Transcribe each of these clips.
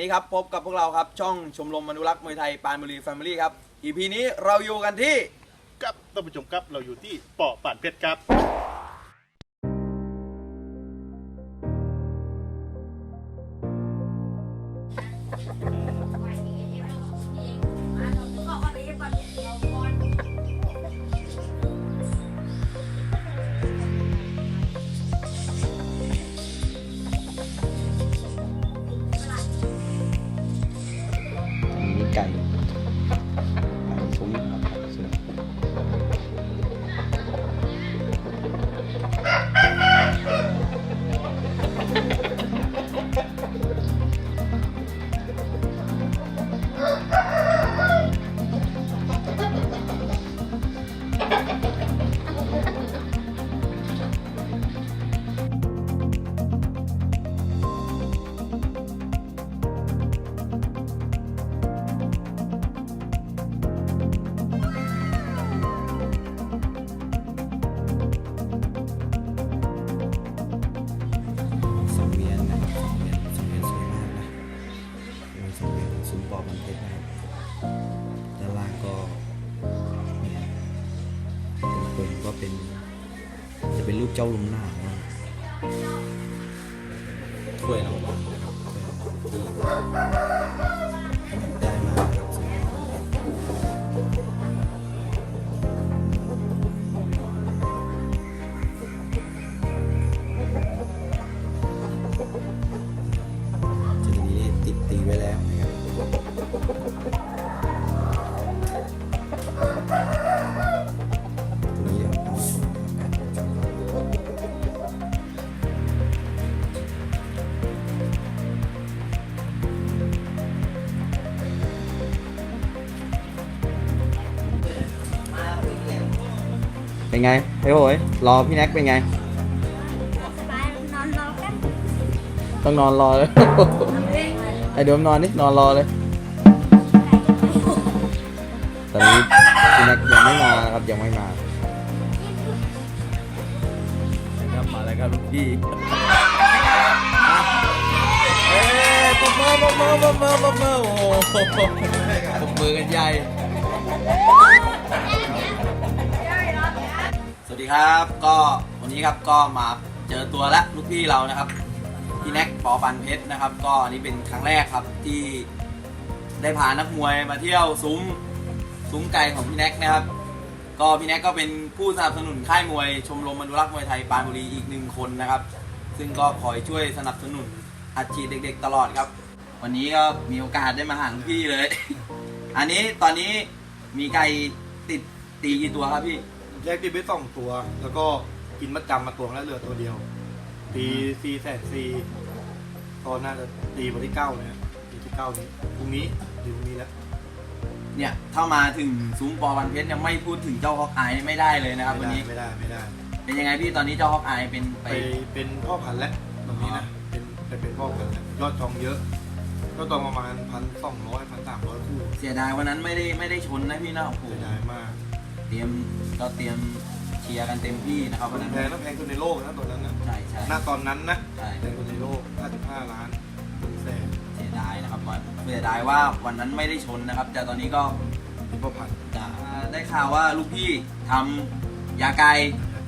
นี้ครับพบกับพวกเราครับ ช่องชมรมมนุรักษ์มวยไทยปานบุรีแฟมิลี่ครับ EP นี้เราอยู่กันที่ ครับท่านผู้ชมครับเราอยู่ที่เปาะป่านเพชรครับ จะเป็นรูปเจ้าลุมหน้า เป็นไงไอ้โหยรอพี่แน็กเป็นไงไปนอนรอกันต้องนอนรอเลยไอ้เดี๋ยวนอนนี่นอนรอเลย ตอนนี้พี่แน็กยังไม่มานะครับยังไม่มา ครับมาแล้วครับลูกพี่เอ๊ะปมมือปมมือปมมือปมมือโอ้โหปมมือกันใหญ่สวัส ดีครับก็วันนี้ครับก็มาเจอตัวและลูกพี่เรานะครับพี่แน็กปอปันเพชรนะครับ ก็อันนี้เป็นครั้งแรกครับที่ได้พานักมวยมาเที่ยวซุ้มซุ้มไก่ของพี่แน็กนะครับ ก็พี่แน็กก็เป็นผู้สนับสนุนค่ายมวย ชมรมอนุรักษ์มวยไทยปานบุรีอีกหนึ่งคนนะครับ ซึ่งก็คอยช่วยสนับสนุนอัดฉีดเด็ก ๆ ตลอดครับ วันนี้ก็มีโอกาสได้มาหาลูกพี่เลย อันนี้ตอนนี้มีไก่ติดตีกี่ตัวครับพี่ แยกตีไปสองตัว แล้วก็กินมัดจำมาตัวแล้วเหลือตัวเดียว ตีซีแสนซีก็น่าจะตีวันที่เก้าเลยนะตีที่เก้านี้พรุ่งนี้หรือพรุ่งนี้แล้วเนี่ยถ้ามาถึงซุ้มปอวันเพชรยังไม่พูดถึงเจ้าฮอกอายไม่ได้เลยนะครับวันนี้ไม่ได้ไม่ได้ เป็นยังไงพี่ตอนนี้เจ้าฮอกอายเป็นไปไปเป็นพ่อพันธุ์แล้วตรงนี้นะเป็นไปเป็นพ่อพันธุ์แล้วยอดจองเยอะยอดจองประมาณพันสองร้อยพันสามร้อยคู่ เสียดายวันนั้นไม่ได้ไม่ได้ชนนะพี่นะโอ้โหเสียดายมาก เตรียมก็เตรียมเชียร์กันเต็มที่นะครับวันนั้นแพงนะแพงสุดในโลกนะตอนนั้นนะใช่ใช่ณตอนนั้นนะใช่แพงสุดในโลก 55 ล้านเป็นแสนเสียดายนะครับว่าเสียดายว่าวันนั้นไม่ได้ชนนะครับ แต่ตอนนี้ก็เป็นพ่อพันธุ์จะได้ข่าวว่าลูกพี่ทำยาไก่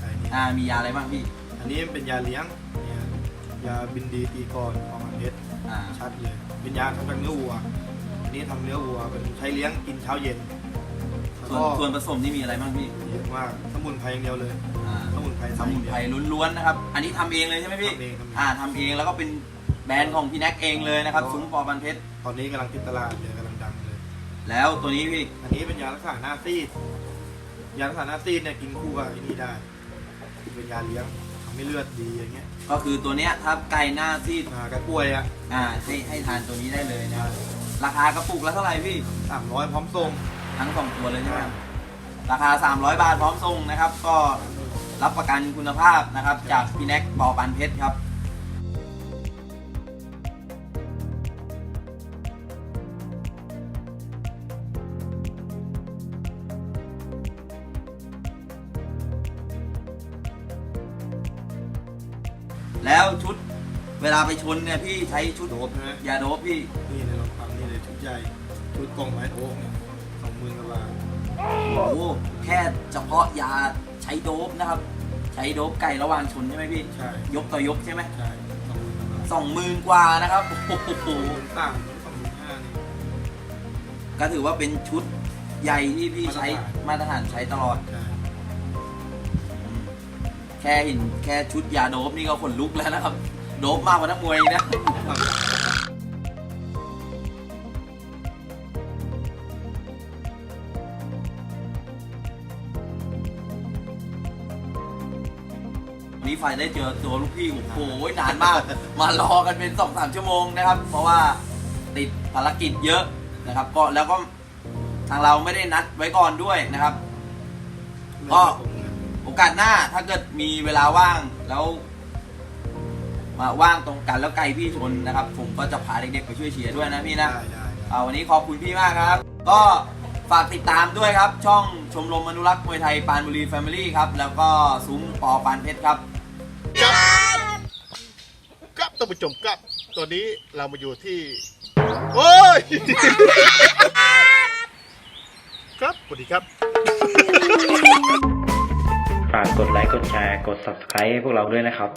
ใจนี้อ่ามียาอะไรบ้างพี่ อันนี้เป็นยาเลี้ยงเนี่ยยาบินดีตีกรของอันเพชรอ่าชัดเลยเป็นยาทำจากเนื้อวัวอันนี้ทำเนื้อวัวเป็นใช้เลี้ยงกินเช้าเย็นแล้ว ส่วนก็ ส่วนผสมนี่มีอะไรบ้างพี่เยอะมากสมุนไพรอย่างเดียวเลย อ่าสมุนไพรสมุนไพรล้วนๆนะครับ อันนี้ทำเองเลยใช่ไหมพี่ทำเองทำเองอ่าทำเองแล้วก็เป็นแบรนด์ของพี่แน็กเองเลยนะครับซุ้มปอบันเพชรตอนนี้กำลังติดตลาดเลยกำลังดังเลย แล้วตัวนี้พี่อันนี้เป็นยารักษาหน้าซีด ยารักษาหน้าซีดเนี่ยกินคู่กับไอ้นี่ได้ เป็นยาเลี้ยงทำให้เลือดดีอย่างเงี้ยก็คือตัวเนี้ยถ้าไก่หน้าซีดอ่าแกป่วยอะอ่าให้ให้ทานตัวนี้ได้เลยนะครับราคากระปุกละเท่าไหร่พี่ สามร้อยพร้อมส่ง ทั้งสองตัวเลยใช่ไหมราคา 300 บาทพร้อมส่งนะครับ ก็รับประกันคุณภาพนะครับ จากพี่แน็กปอปันเพชรครับแล้วชุดเวลาไปชนเนี่ยพี่ใช้ชุดโดบนะยาโดบพี่ นี่ในลองฟังนี่เลยชุดใหญ่ชุดกล่องไม้โอ๊กเนี่ย สองหมื่นกว่าบาทโอ้โหแค่เฉพาะยาใช้โดบนะครับ ใช้โดบไก่ระหว่างชนใช่ไหมพี่ใช่ยกต่อยกใช่ไหมใช่สองหมื่นกว่าบาทสองหมื่นกว่านะครับโอ้โหโอ้โหต่างสองหมื่นห้านี่ ก็ถือว่าเป็นชุดใหญ่ที่พี่ใช้มาตรฐานใช้ตลอด ใช่ แค่เห็นแค่ชุดยาโดบนี่ก็ขนลุกแล้วนะครับ โดบมากกว่านักมวยอีกนะวัน นี้ฝ่ายได้เจอตัวลูกพี่โอ้โหนานมาก มารอกันเป็นสองสามชั่วโมงนะครับ เพราะว่าติดภารกิจเยอะนะครับ ก็แล้วก็ทางเราไม่ได้นัดไว้ก่อนด้วยนะครับก็โอกาสหน้าถ้าเกิดมีเวลาว่างแล้ว มาว่างตรงกันแล้วไกลพี่ชนนะครับ ผมก็จะพาเด็กๆไปช่วยเชียร์ด้วยนะพี่ได้นะได้ได้เอาวันนี้ขอบคุณพี่มากครับ ก็ฝากติดตามด้วยครับ ช่องชมรมอนุรักษ์มวยไทยปานบุรีแฟมิลี่ครับ แล้วก็ซุ้มปอปานเพชรครับครับครับ ท่านผู้ชมครับ ตอนนี้เรามาอยู่ที่ โอ้ย ครับสวัสดีครับ ฝากกดไลค์ กดแชร์ กด subscribe ให้พวกเราด้วยนะครับ